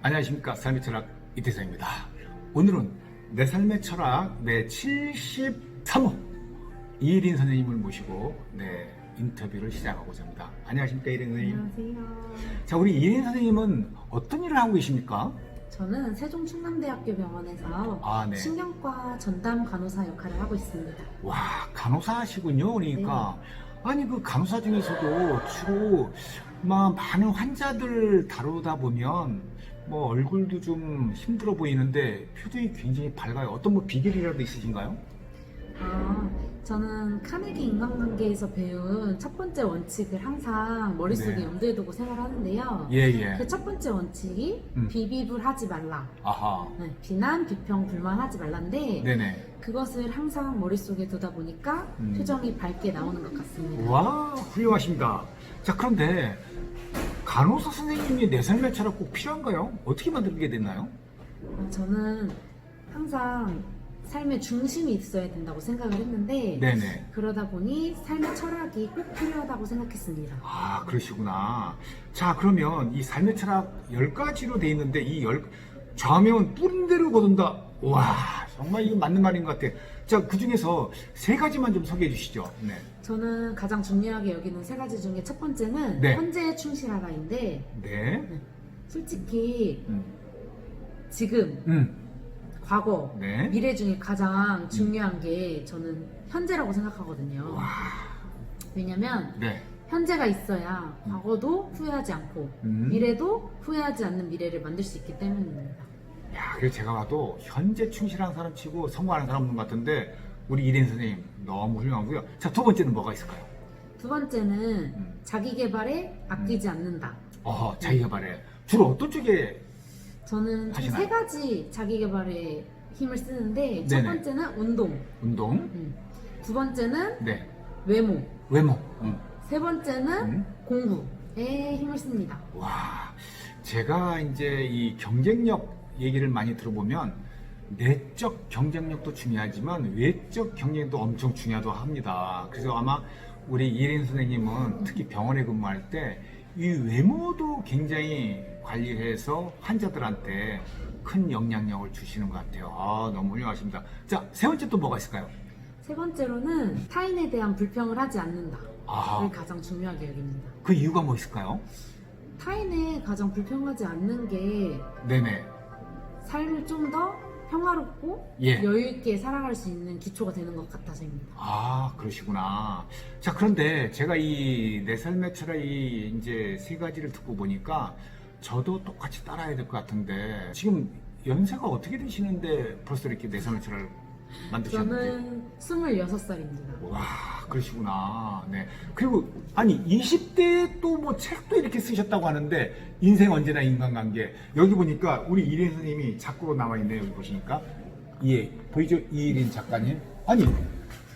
안녕하십니까 삶의 철학 이태성입니다. 오늘은 내 삶의 철학 내 73호 이혜린 선생님을 모시고 네 인터뷰를 시작하고자 합니다. 안녕하십니까 이혜린 선생님. 안녕하세요. 자 우리 이혜린 선생님은 어떤 일을 하고 계십니까? 저는 세종 충남대학교 병원에서 아 네. 신경과 전담 간호사 역할을 하고 있습니다. 와 간호사 하시군요. 그러니까 아니 그 간호사 중에서도 주로 막 많은 환자들 다루다 보면 뭐 얼굴도 좀 힘들어 보이는데 표정이 굉장히 밝아요. 어떤 뭐 비결이라도 있으신가요? 아, 저는 카네기 인간관계에서 배운 첫 번째 원칙을 항상 머릿속에 네. 염두에 두고 생활하는데요. 예 예. 그 첫 번째 원칙이 음. 비비불하지 말라. 아하. 네, 비난, 비평, 불만하지 말란데 네네. 그것을 항상 머릿속에 두다 보니까 음. 표정이 밝게 나오는 것 같습니다. 와 훌륭하십니다. 자 그런데 간호사 선생님이 내 삶의 철학 꼭 필요한가요? 어떻게 만들게 됐나요? 어, 저는 항상 삶의 중심이 있어야 된다고 생각을 했는데 네네. 그러다 보니 삶의 철학이 꼭 필요하다고 생각했습니다. 아 그러시구나. 자 그러면 이 삶의 철학 열 가지로 돼 있는데 이 열 좌명은 뿌린 대로 거둔다. 와 정말 이거 맞는 말인 것 같아. 자 그 중에서 세 가지만 좀 소개해 주시죠. 네. 저는 가장 중요하게 여기는 세 가지 중에 첫 번째는 네. 현재에 충실하다인데 네. 솔직히 음. 지금, 음. 과거, 네. 미래 중에 가장 중요한 게 저는 현재라고 생각하거든요. 와. 왜냐면 네. 현재가 있어야 과거도 후회하지 않고 음. 미래도 후회하지 않는 미래를 만들 수 있기 때문입니다. 야, 그래서 제가 봐도 현재 충실한 사람 치고 성공하는 사람 없는 것 같은데 우리 이린 선생님 너무 훌륭하고요. 자, 두 번째는 뭐가 있을까요? 두 번째는 음. 자기 개발에 아끼지 않는다. 어, 자기 개발에 주로 어떤 쪽에 저는 총 하시나요? 세 가지 자기 개발에 힘을 쓰는데 첫 네네. 번째는 운동, 운동, 음. 두 번째는 네, 외모, 외모, 음. 세 번째는 음. 공부에 힘을 씁니다. 와, 제가 이제 이 경쟁력 얘기를 많이 들어보면 내적 경쟁력도 중요하지만 외적 경쟁도 엄청 중요하다고 합니다. 그래서 아마 우리 이혜린 선생님은 특히 병원에 근무할 때 이 외모도 굉장히 관리해서 환자들한테 큰 영향력을 주시는 것 같아요. 아, 너무 훌륭하십니다. 자, 세 번째 또 뭐가 있을까요? 세 번째로는 타인에 대한 불평을 하지 않는다를 아, 가장 중요하게 여깁니다. 그 이유가 뭐 있을까요? 타인에 가장 불평하지 않는 게 네네. 삶을 좀 더 평화롭고 예. 여유 있게 살아갈 수 있는 기초가 되는 것 같아서입니다. 아, 그러시구나. 자, 그런데 제가 이 내 삶의 철학이 이제 세 가지를 듣고 보니까 저도 똑같이 따라야 될 것 같은데 지금 연세가 어떻게 되시는데 벌써 이렇게 내 삶의 철학을 만드셨는지. 저는 26살입니다. 와, 그러시구나. 네. 그리고 아니 20대에 또 뭐 책도 이렇게 쓰셨다고 하는데 인생 언제나 인간관계 여기 보니까 우리 이린 선생님이 작고로 나와 있네요. 여기 보시니까 예 보이죠 이일인 작가님. 아니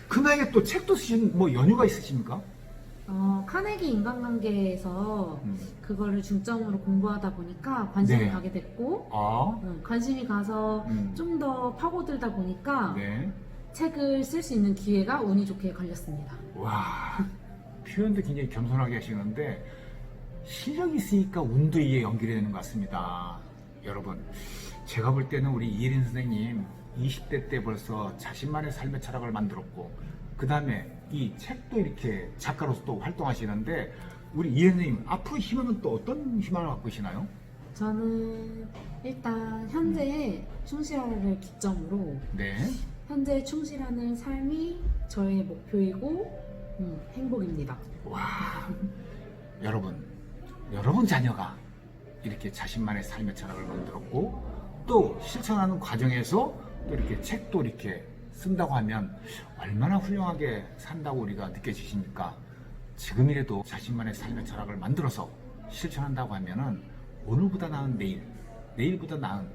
그 나이에 또 책도 쓰신 뭐 연유가 있으십니까? 어, 카네기 인간관계에서 음. 그거를 중점으로 공부하다 보니까 관심이 네. 가게 됐고 아, 음, 관심이 가서 음. 좀 더 파고들다 보니까 네. 책을 쓸 수 있는 기회가 운이 좋게 걸렸습니다. 와 표현도 굉장히 겸손하게 하시는데 실력이 있으니까 운도 이에 연결이 되는 것 같습니다. 여러분 제가 볼 때는 우리 이혜린 선생님 20대 때 벌써 자신만의 삶의 철학을 만들었고 그 다음에 이 책도 이렇게 작가로서 또 활동하시는데 우리 이혜린 선생님 앞으로 희망은 또 어떤 희망을 갖고 계시나요? 저는 일단 현재에 충실하를 기점으로 네. 현재에 충실하는 삶이 저의 목표이고 음, 행복입니다. 와 여러분 여러분 자녀가 이렇게 자신만의 삶의 철학을 만들었고 또 실천하는 과정에서 또 이렇게 책도 이렇게 쓴다고 하면 얼마나 훌륭하게 산다고 우리가 느껴지십니까? 지금이라도 자신만의 삶의 철학을 만들어서 실천한다고 하면은 오늘보다 나은 내일, 내일보다 나은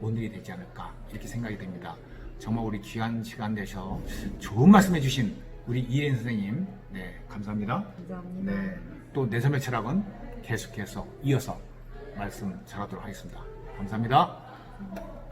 오늘이 되지 않을까 이렇게 생각이 됩니다. 정말 우리 귀한 시간 내셔 좋은 말씀해 주신 우리 이혜린 선생님, 네 감사합니다. 감사합니다. 네, 또 내 삶의 철학은 계속해서 이어서 말씀 전하도록 하겠습니다. 감사합니다.